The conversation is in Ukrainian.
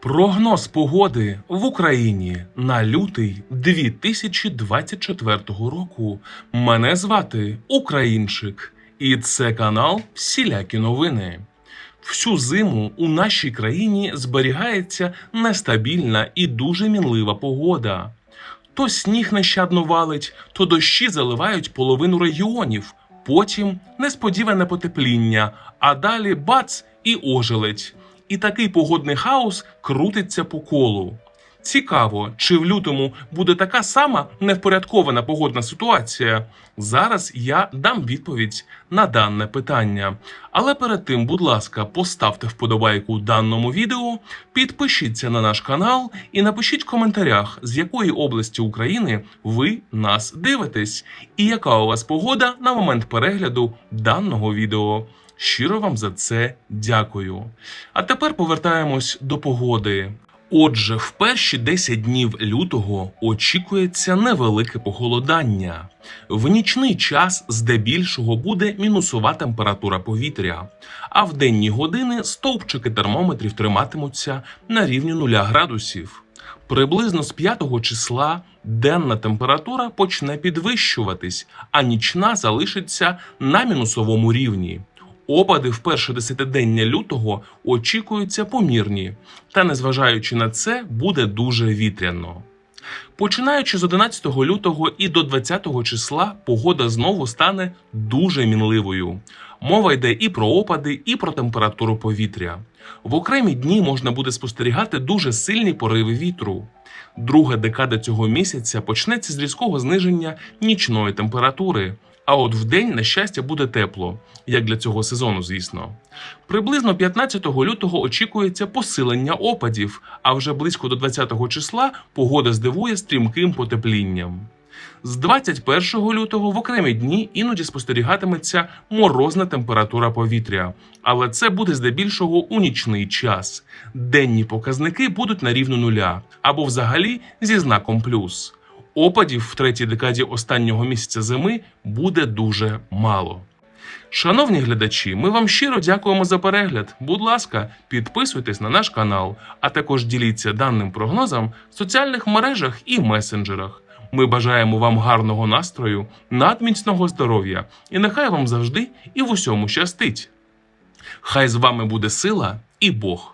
Прогноз погоди в Україні на лютий 2024 року. Мене звати Українчик, і це канал Всілякі новини. Всю зиму у нашій країні зберігається нестабільна і дуже мінлива погода. То сніг нещадно валить, то дощі заливають половину регіонів, потім несподіване потепління, а далі бац і ожеледь. І такий погодний хаос крутиться по колу. Цікаво, чи в лютому буде така сама невпорядкована погодна ситуація. Зараз я дам відповідь на дане питання. Але перед тим, будь ласка, поставте вподобайку даному відео, підпишіться на наш канал і напишіть в коментарях, з якої області України ви нас дивитесь, і яка у вас погода на момент перегляду даного відео. Щиро вам за це дякую. А тепер повертаємось до погоди. Отже, в перші 10 днів лютого очікується невелике похолодання. В нічний час здебільшого буде мінусова температура повітря, а в денні години стовпчики термометрів триматимуться на рівні 0 градусів. Приблизно з 5 числа денна температура почне підвищуватись, а нічна залишиться на мінусовому рівні. Опади в перше десятидення лютого очікуються помірні, та незважаючи на це, буде дуже вітряно. Починаючи з 11 лютого і до 20 числа погода знову стане дуже мінливою. Мова йде і про опади, і про температуру повітря. В окремі дні можна буде спостерігати дуже сильні пориви вітру. Друга декада цього місяця почнеться з різкого зниження нічної температури. А от вдень, на щастя, буде тепло, як для цього сезону, звісно. Приблизно 15 лютого очікується посилення опадів, а вже близько до 20 числа погода здивує стрімким потеплінням. З 21 лютого в окремі дні іноді спостерігатиметься морозна температура повітря, але це буде здебільшого у нічний час. Денні показники будуть на рівну нуля або взагалі зі знаком плюс. Опадів в третій декаді останнього місяця зими буде дуже мало. Шановні глядачі, ми вам щиро дякуємо за перегляд. Будь ласка, підписуйтесь на наш канал, а також діліться даним прогнозом в соціальних мережах і месенджерах. Ми бажаємо вам гарного настрою, надміцного здоров'я і нехай вам завжди і в усьому щастить. Хай з вами буде сила і Бог.